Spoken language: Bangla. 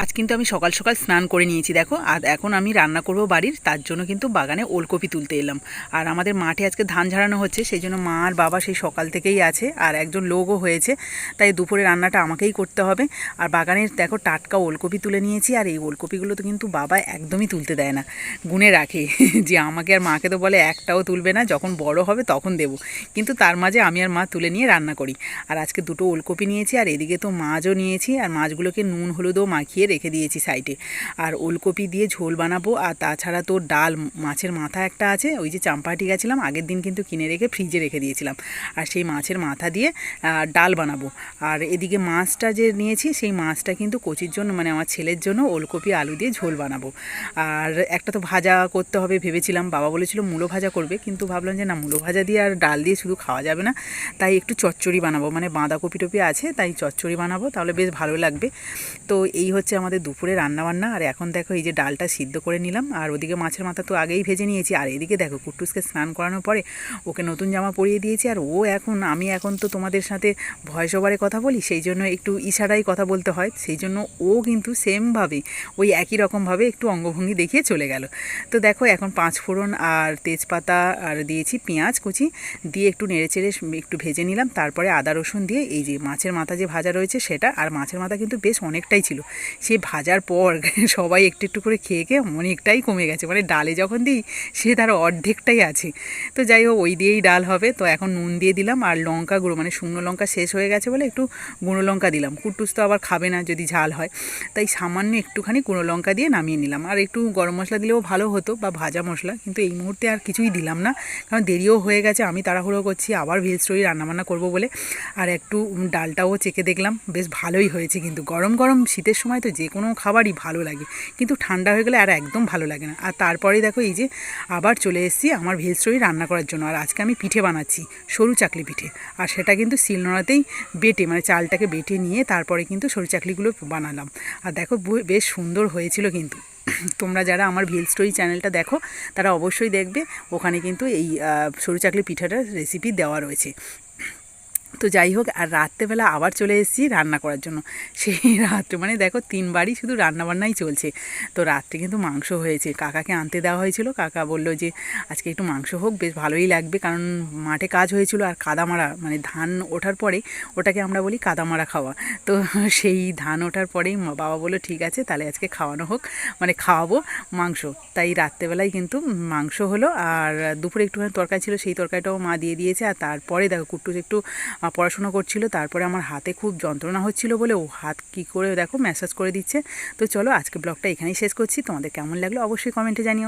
আজ কিন্তু আমি সকাল সকাল স্নান করে নিয়েছি, দেখো। আর এখন আমি রান্না করব বাড়ির, তার জন্য কিন্তু বাগানে ওলকপি তুলতে এলাম। আর আমাদের মাঠে আজকে ধান ঝাড়ানো হচ্ছে, সেই জন্য মা আর বাবা সেই সকাল থেকেই আছে, আর একজন লোকও হয়েছে। তাই দুপুরে রান্নাটা আমাকেই করতে হবে। আর বাগানের দেখো টাটকা ওলকপি তুলে নিয়েছি, আর এই ওলকপিগুলো তো কিন্তু বাবা একদমই তুলতে দেয় না। গুনে রাখে। যে আমাকে আর মাকে তো বলে, একটাও তুলবে না, যখন বড় হবে তখন দেবো। কিন্তু তার মাঝে আমি আর মা তুলে নিয়ে রান্না করি। আর আজকে দুটো ওলকপি নিয়েছি, আর এদিকে তো মাছও নিয়েছি, আর মাছগুলোকে নুন, হলুদও মাখিয়ে রেখে দিয়েছি সাইডে। আর ওলকপি দিয়ে ঝোল বানাবো, আর তাছাড়া তো ডাল, মাছের মাথা একটা আছে, ওই যে চাম্পাহাটি গেছিলাম, আগের দিন কিন্তু কিনে রেখে ফ্রিজে রেখে দিয়েছিলাম। আর সেই মাছের মাথা দিয়ে ডাল বানাবো। আর এদিকে মাছটা যে নিয়েছি, সেই মাছটা কিন্তু কচির জন্য মানে আমার ছেলের জন্য ওলকপি, আলু দিয়ে ঝোল বানাবো। আর একটা তো ভাজা করতে হবে ভেবেছিলাম, বাবা বলেছিল মূলো ভাজা করবে, কিন্তু ভাবলাম যে না, মূলো ভাজা দিয়ে আর ডাল দিয়ে শুধু খাওয়া যাবে না, তাই একটু চচ্চড়ি বানাবো। মানে বাঁধাকপি টপি আছে, তাই চচ্চড়ি বানাবো, তাহলে বেশ ভালো লাগবে। তো এই হচ্ছে আমাদের দুপুরে রান্নাবান্না, আর এখন দেখো এই যে ডালটা সিদ্ধ করে নিলাম, আর ওদিকে মাছের মাথা তো আগেই ভেজে নিয়েছি। আর এদিকে দেখো কুট্টুসকে স্নান করানোর পরে ওকে নতুন জামা পরিয়ে দিয়েছি, আর ও এখন, আমি এখন তো তোমাদের সাথে ভয়েস ওভারে কথা বলি, সেই জন্য একটু ইশারায় কথা বলতে হয়, সেই জন্য ও কিন্তু সেমভাবে, ওই একই রকমভাবে একটু অঙ্গভঙ্গি দেখিয়ে চলে গেল। তো দেখো এখন পাঁচ ফোড়ন আর তেজপাতা, আর দিয়েছি পেঁয়াজ কুচি, দিয়ে একটু নেড়েচেড়ে একটু ভেজে নিলাম, তারপরে আদা রসুন দিয়ে এই যে মাছের মাথা যে ভাজা রয়েছে সেটা, আর মাছের মাথা কিন্তু বেশ অনেকটাই ছিল। সে ভাজার পর সবাই একটু একটু করে খেয়ে খেয়ে অনেকটাই কমে গেছে। মানে ডালে যখন দিই, সে তার অর্ধেকটাই আছে। তো যাই হোক, ওই দিয়েই ডাল হবে। তো এখন নুন দিয়ে দিলাম আর লঙ্কা গুঁড়ো মানে শুকনো লঙ্কা শেষ হয়ে গেছে বলে একটু গুঁড়ো লঙ্কা দিলাম। কুটুস তো আবার খাবে না যদি ঝাল হয়। তাই সামান্য একটুখানি গুঁড়ো লঙ্কা দিয়ে নামিয়ে নিলাম। আর একটু গরম মশলা দিলেও ভালো হতো বা ভাজা মশলা, কিন্তু এই মুহূর্তে আর কিছুই দিলাম না। কারণ দেরিও হয়ে গেছে, আমি তাড়াহুড়ো করছি, আবার ভেজ স্টোরি রান্নাবান্না করব বলে। আর একটু ডালটাও চেকে দেখলাম, বেশ ভালোই হয়েছে কিন্তু। গরম গরম শীতের সময় তো যে কোনো খাবারই ভালো লাগে। কিন্তু ঠান্ডা হয়ে গেলে আর একদম ভালো লাগে না। আর তারপরে দেখো এই যে আবার চলে এসেছি আমার ভেজ স্টোরি রান্না করার জন্য। আর আজকে আমি পিঠে বানাচ্ছি, সরু চাকলি পিঠে। আর সেটা কিন্তু শিলনোড়াতেই বেটে মানে চালটাকে বেটে নিয়ে তারপরে কিন্তু সরু চাকলিগুলো বানালাম। আর দেখো বেশ সুন্দর হয়েছিল কিন্তু। তোমরা যারা আমার ভিল স্টোরি চ্যানেলটা দেখো, তারা অবশ্যই দেখবে। ওখানে কিন্তু এই সরু চাকলি পিঠাটার রেসিপি দেওয়া রয়েছে। তো যাই হোক, আর রাত্রেবেলা আবার চলে এসেছি রান্না করার জন্য। সেই রাত্রে মানে দেখো তিনবারই শুধু রান্নাবান্নাই চলছে। তো রাত্রে কিন্তু মাংস হয়েছে। কাকাকে আনতে দেওয়া হয়েছিল। কাকা বলল যে, আজকে একটু মাংস হোক, বেশ ভালোই লাগবে। কারণ মাঠে কাজ হয়েছিল আর কাদামারা মানে ধান ওঠার পরে ওটাকে আমরা বলি কাদামারা খাওয়া। তো সেই ধান ওঠার পরেই বাবা বলল, ঠিক আছে, তাহলে আজকে খাওয়ানো হোক। মানে খাওয়াবো মাংস। তাই রাত্রেবেলায় কিন্তু মাংস হলো। আর দুপুরে একটুখানি তরকারি ছিল, সেই তরকারিটাও মা দিয়ে দিয়েছে। আর তারপরে দেখো, কুট্টুস একটু পড়াশোনা করছিল, তারপরে আমার হাতে খুব যন্ত্রণা হচ্ছিল বলে ও হাত কি করে দেখো ম্যাসাজ করে দিচ্ছে। তো চলো আজকে ব্লগটা এখানেই শেষ করছি। তোমাদের কেমন লাগল অবশ্যই কমেন্টে জানিও।